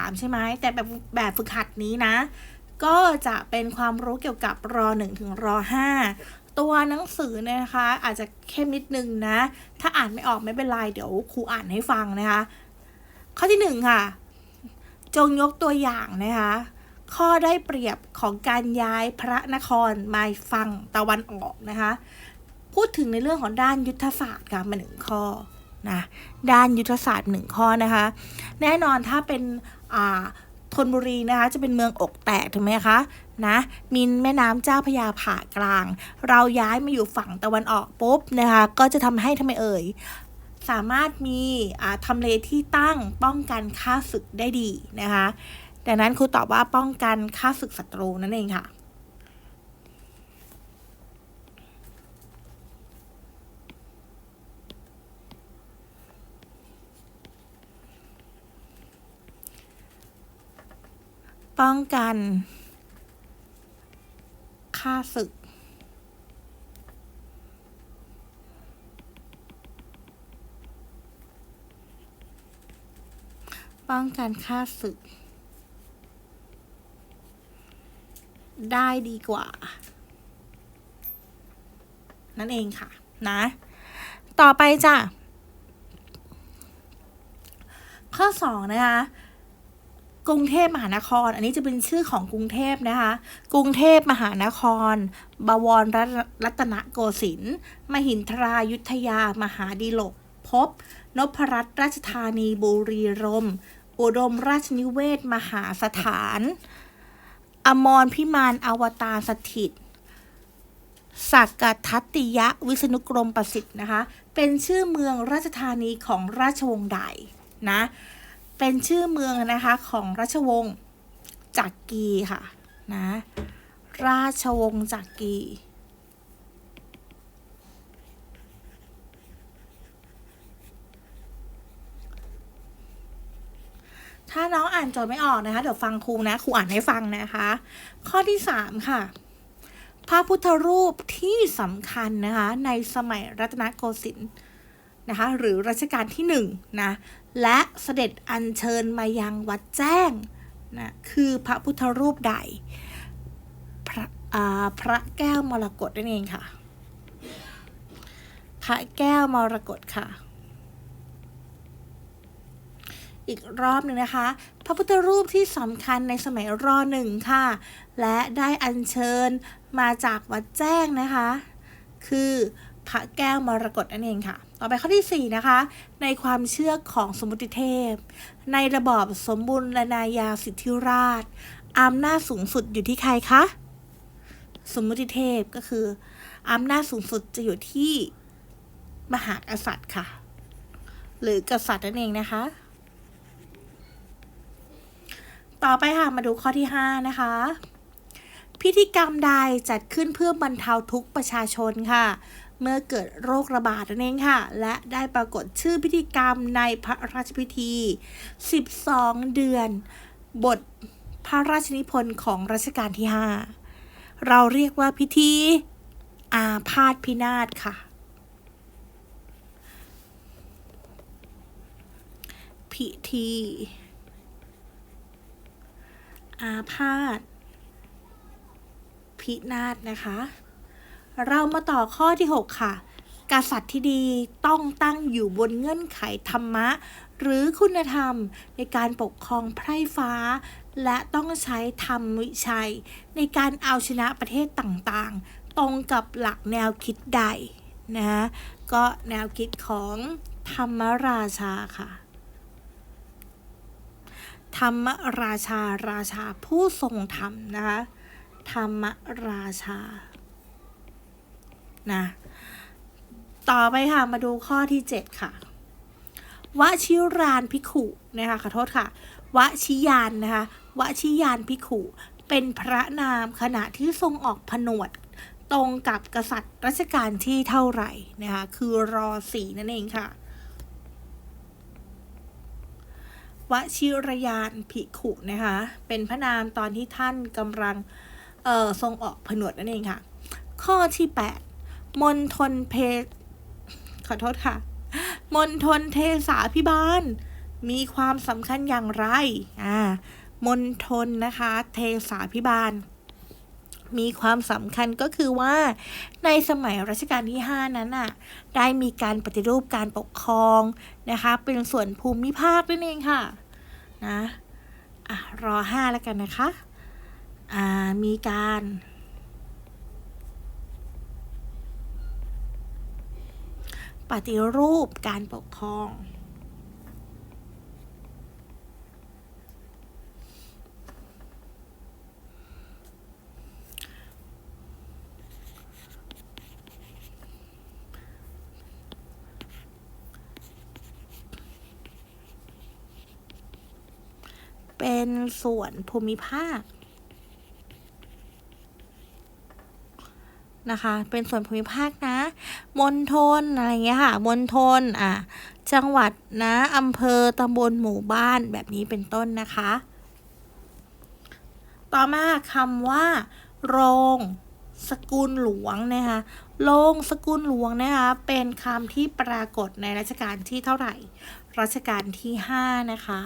3 ใช่ไหมแต่แบบแบบฝึกหัดนี้นะ ก็จะเป็นความรู้เกี่ยวกับรอ1ถึงรอ5ตัวหนังสือเนี่ยนะคะ อาจจะเข้มนิดนึงนะ ถ้าอ่านไม่ออกไม่เป็นไร เดี๋ยวครูอ่านให้ฟังนะคะ ข้อที่ 1 ค่ะ จงยกตัวอย่างนะคะข้อได้เปรียบของการย้ายพระนครมาฝั่งตะวันออกนะคะ พูดถึงในเรื่องของด้านยุทธศาสตร์ค่ะมาหนึ่งข้อนะด้านยุทธศาสตร์หนึ่งข้อนะคะ แน่นอนถ้าเป็น อ่าธนบุรีนะคะจะเป็นเมืองอกแตกถูกไหมคะนะมีแม่น้ำเจ้าพยาผ่ากลาง เราย้ายมาอยู่ฝั่งตะวันออกปุ๊บนะคะก็จะทำให้ทำไมเอ่ยสามารถมีอ่าทำเลที่ตั้งป้องกันค่าศึกได้ดีนะคะดังนั้นครูตอบว่าป้องกันค่าศึกศัตรูนั่นเองค่ะ ป้องกันค่าศึก ป้องกันค่าศึก ได้ดีกว่า นั่นเองค่ะ นะ ต่อไปจ้ะ ข้อสองนะคะ กรุงเทพมหานคร อันนี้จะเป็นชื่อของกรุงเทพนะคะ กรุงเทพมหานคร บวรรัตรัตนโกสินทร์มหินทรายุทธยา มหาดีลกภพนพรัตน์ราชธานีบุรีรมย์อุดมราชนิเวศ มหาสถาน อมรพิมานอวตารสถิตสักกทัตติยะวิษณุกรมประสิทธิ์นะคะ เป็นชื่อเมืองราชธานีของราชวงศ์ใดนะ เป็นชื่อเมืองนะคะของราชวงศ์จักรีค่ะนะราชวงศ์จักรีถ้าน้องอ่านโจทย์ไม่ออกนะคะ เดี๋ยวฟังครูนะครูอ่านให้ฟังนะคะ ข้อที่สามค่ะพระพุทธรูปที่สำคัญนะคะ ในสมัยรัตนโกสินทร์ นะคะหรือรัชกาลที่หนึ่งนะและเสด็จอัญเชิญมายังวัดแจ้งนะคือพระพุทธรูปใดพระพระแก้วมรกตนั่นเองค่ะ พระแก้วมรกตค่ะ อีกรอบหนึ่งนะคะ พระพุทธรูปที่สำคัญในสมัยรอหนึ่งค่ะ และได้อัญเชิญมาจากวัดแจ้งนะคะ คือ พระแก้วมรกตนั่นเองค่ะ ต่อไปข้อที่ 4 นะคะ ในความเชื่อของสมมุติเทพ ในระบอบสมบูรณาญาสิทธิราชอำนาจสูงสุดอยู่ที่ใครคะ สมมุติเทพก็คืออำนาจสูงสุดจะอยู่ที่มหากษัตริย์ค่ะ หรือกษัตริย์นั่นเองนะคะ ต่อไปค่ะมาดูข้อที่ 5 นะคะ พิธีกรรมใดจัดขึ้นเพื่อบรรเทาทุกประชาชนค่ะ เมื่อเกิดโรคระบาดนั่นเองค่ะ และได้ปรากฏชื่อพิธีกรรมในพระราชพิธี 12 เดือน บทพระราชนิพนธ์ของรัชกาลที่ 5 เราเรียกว่าพิธี อาพาธพินาศค่ะ พิธี อาพาธพินาศนะคะ เรามาต่อข้อที่ 6 ค่ะ กษัตริย์ที่ดีต้องตั้งอยู่บนเงื่อนไขธรรมะ หรือคุณธรรมในการปกครองไพร่ฟ้า และต้องใช้ธรรมวิชัย ในการเอาชนะประเทศต่างๆ ตรงกับหลักแนวคิดใดนะก็แนวคิดของธรรมราชาค่ะ ธรรมราชาราชาผู้ทรงธรรมนะคะ ธรรมราชา นะ ต่อไปค่ะมาดูข้อที่ 7 ค่ะวชิรานพิขุนะคะขอโทษค่ะวชิยานนะคะวชิยานพิขุเป็นพระนามขณะที่ทรงออกผนวดตรงกับกษัตริย์รัชกาลที่เท่าไหร่นะคะคือรอสีนั่นเองค่ะวชิรยานภิขุนะคะเป็นพระนามตอนที่ท่านกำลังออทรงออกผนวดนั่นเองค่ะ ข้อที่ 8 มณฑลเพขอโทษค่ะมณฑลเทสาพิบาล มีความสำคัญอย่างไร อ่ามณฑลนะคะ เทสาพิบาล มีความสำคัญก็คือว่า ในสมัยรัชกาลที่ 5 นั้นน่ะ ได้มีการปฏิรูปการปกครองนะคะ เป็นส่วนภูมิภาคนั่นเองค่ะ นะ อะ รอห้าแล้วกันนะคะ อ่า มีการ ปฏิรูปการปกครอง เป็นส่วนภูมิภาคนะคะ เป็นส่วนภูมิภาคนะ มณฑลอะไรเงี้ยค่ะมณฑลอะจังหวัดนะอำเภอตำบลหมู่บ้านแบบนี้เป็นต้นนะคะ ต่อมาคำว่า โรงสกุลหลวงนะคะโรงสกุลหลวงนะคะเป็นคำที่ปรากฏในรัชกาลที่เท่าไหร่ รัชกาลที่5นะคะ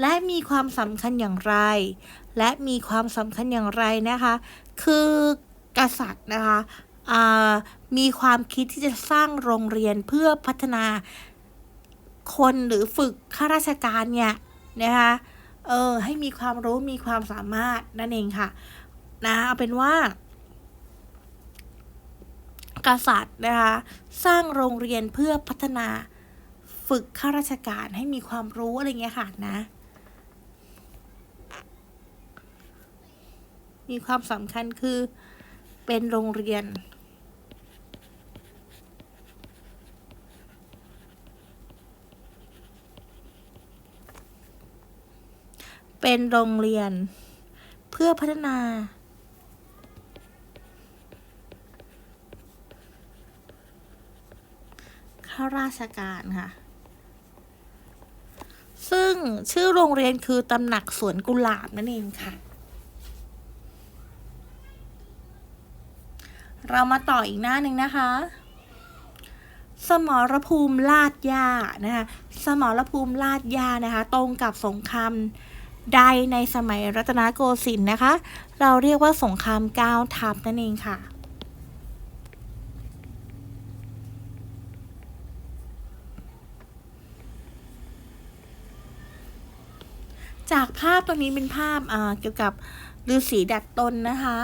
และมีความสำคัญอย่างไร และมีความสำคัญอย่างไรนะคะ คือ กษัตริย์นะคะมีความคิดที่จะสร้างโรงเรียนเพื่อพัฒนาคนหรือฝึกข้าราชการเนี่ยนะคะเออให้มีความรู้มีความสามารถนั่นเองค่ะนะเอาเป็นว่า กษัตริย์นะคะสร้างโรงเรียนเพื่อพัฒนาฝึกข้าราชการให้มีความรู้อะไรเงี้ยค่ะนะ มีความสำคัญคือ เป็นโรงเรียน เป็นโรงเรียน เพื่อพัฒนา ข้าราชการค่ะ ซึ่งชื่อโรงเรียนคือตำหนักสวนกุหลาบนั่นเองค่ะ เรามาต่ออีกหน้าหนึ่งนะคะ สมรภูมิลาดยานะคะ สมรภูมิลาดยานะคะ ตรงกับสงครามใดในสมัยรัตนโกสินทร์นะคะ เราเรียกว่าสงครามก้าวทัพนั่นเองค่ะจากภาพตรงนี้เป็นภาพเกี่ยวกับฤาษีดัดตนนะคะ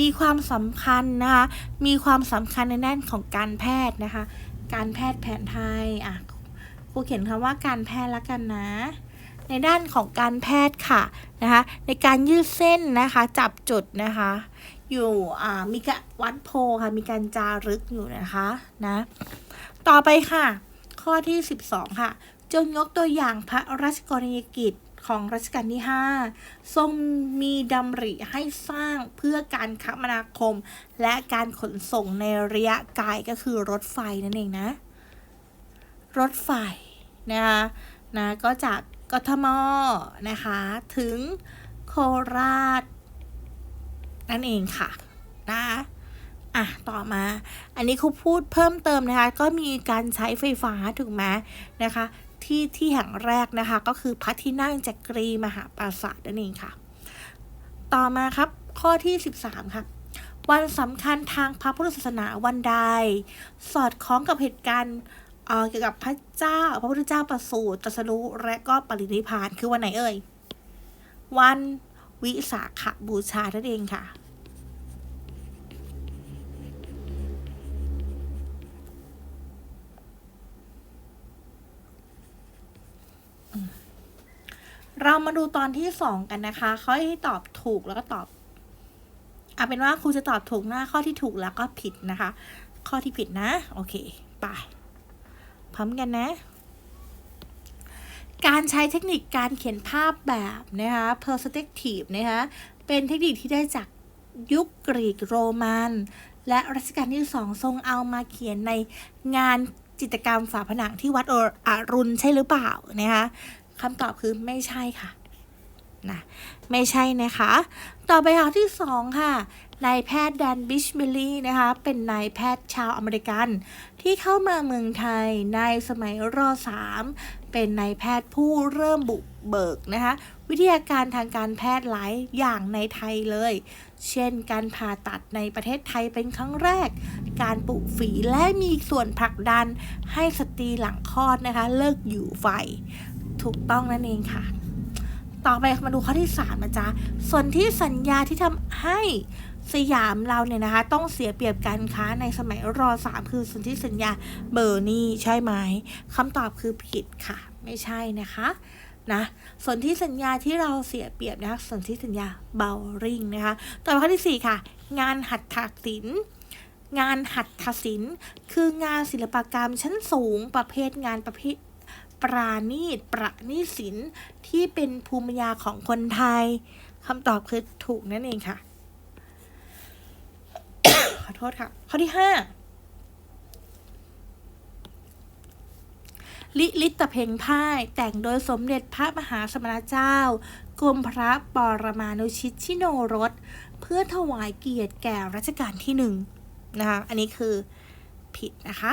มีความสำคัญนะคะมีความสำคัญในด้านของการแพทย์นะคะ การแพทย์แผนไทยอะครูเขียนคำว่าการแพทย์ล้วกันนะ ในด้านของการแพทย์ค่ะนะคะในการยืดเส้นนะคะจับจุดนะคะ อยู่อ่ามีการวัดโพลค่ะมีการจารึกอยู่นะคะนะต่อไปค่ะ ข้อที่ 12 ค่ะ จงยกตัวอย่างพระราชกรณียกิจ ของรัชกาลที่ 5 ทรงมีดำริให้สร้างเพื่อการคมนาคม และการขนส่งในระยะไกลก็คือรถไฟนั่นเองนะ รถไฟนะคะนะก็จากกทมนะคะ ถึงโคราช นั่นเองค่ะนะอะ ต่อมา อันนี้เขาพูดเพิ่มเติมนะคะ ก็มีการใช้ไฟฟ้าถูกไหมนะคะ ที่ที่แห่งแรกนะคะ ก็คือพระที่นั่งจักรีมหาปราสาทนั่นเองค่ะ ต่อมาครับข้อที่ 13 ค่ะ วันสำคัญทางพระพุทธศาสนาวันใด สอดคล้องกับเหตุการณ์เกี่ยวกับพระเจ้า พระพุทธเจ้าประสูติตรัสรู้และก็ปรินิพพานคือวันไหนเอ่ย วันวิสาขบูชานั่นเองค่ะ เรามาดูตอนที่สองกันนะคะเขาให้ตอบถูกแล้วก็ตอบเอาเป็นว่าครูจะตอบถูกหน้าข้อที่ถูกแล้วก็ผิดนะคะ ข้อที่ผิดนะ โอเคไปพร้อมกันนะ การใช้เทคนิคการเขียนภาพแบบนะคะ perspective นะคะ เป็นเทคนิคที่ได้จากยุคกรีกโรมัน และรัชกาลที่สองทรงเอามาเขียนในงานจิตรกรรมฝาผนังที่วัดอรุณใช่หรือเปล่านะคะ คำตอบคือไม่ใช่ค่ะนะไม่ใช่นะคะ ต่อไปค่ะที่สองค่ะนายแพทย์แดนบิชเบลลี่นะคะ เป็นนายแพทย์ชาวอเมริกัน ที่เข้ามาเมืองไทยในสมัยรสามเป็นนายแพทย์ผู้เริ่มบุกเบิกนะคะ วิทยาการทางการแพทย์หลายอย่างในไทยเลย เช่นการผ่าตัดในประเทศไทยเป็นครั้งแรก การปลูกฝีและมีส่วนผลักดันให้สตรีหลังคลอดนะคะ เลิกอยู่ไฟ ถูกต้องนั่นเองค่ะ ต่อไปมาดูข้อที่3นะจ๊ะ ส่วนที่สัญญาที่ทำให้สยามเราเนี่ยนะคะ ต้องเสียเปรียบการค้าในสมัยรอสามคือส่วนที่สัญญาเบอร์นี่ใช่ไหมคำตอบคือผิดค่ะ ไม่ใช่นะคะนะส่วนที่สัญญาที่เราเสียเปรียบนะคะส่วนที่สัญญาเบลริงนะคะ ต่อไปข้อที่ 4 ค่ะ งานหัตถศิลป์งานหัตถศิลป์คืองานศิลปกรรมชั้นสูงประเภทงานประเภท ปราณีตประณีตศิลป์ที่เป็นภูมิปัญญาของคนไทยคำตอบคือถูกนั่นเองค่ะ ขอโทษค่ะ ข้อที่5ลิลิตตเพลงพ่ายแต่งโดยสมเด็จพระมหาสมณเจ้ากรมพระปรมานุชิตชิโนรส เพื่อถวายเกียรติแก่รัชกาลที่หนึ่งนะคะ อันนี้คือผิดนะคะ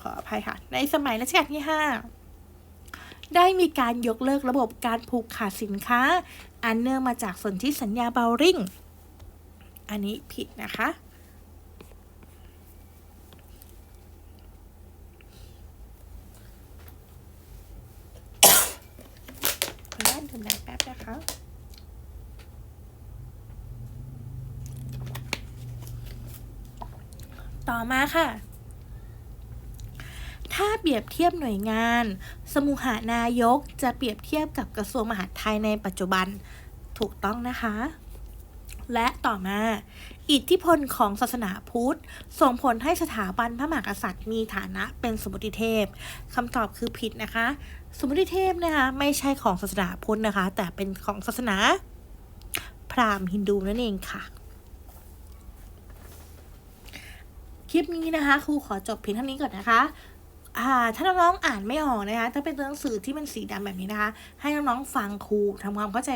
ขออภัยค่ะ ในสมัยรัชกาลที่ 5 ได้มีการยกเลิกระบบการผูกขาดสินค้า อันเนื่องมาจากสนธิสัญญาเบลริงอันนี้ผิดนะคะ ขออนุญาตดื่มน้ำแป๊บนะคะต่อมาค่ะ ถ้าเปรียบเทียบหน่วยงาน สมุหานายกจะเปรียบเทียบกับกระทรวงมหาดไทยในปัจจุบันถูกต้องนะคะ และต่อมา อิทธิพลของศาสนาพุทธ ส่งผลให้สถาบันพระมหากษัตริย์มีฐานะเป็นสมมติเทพคำตอบคือผิดนะคะ สมมติเทพนะคะ ไม่ใช่ของศาสนาพุทธนะคะ แต่เป็นของศาสนา พราหมณ์ฮินดูนั่นเองค่ะคลิปนี้นะคะครูขอจบเพียงเท่านี้ก่อนนะคะ ถ้าน้องๆอ่านไม่ออกนะคะถ้าเป็นตัวหนังสือที่เป็นสีดำแบบนี้นะคะ ให้น้องๆฟังครูทำความเข้าใจ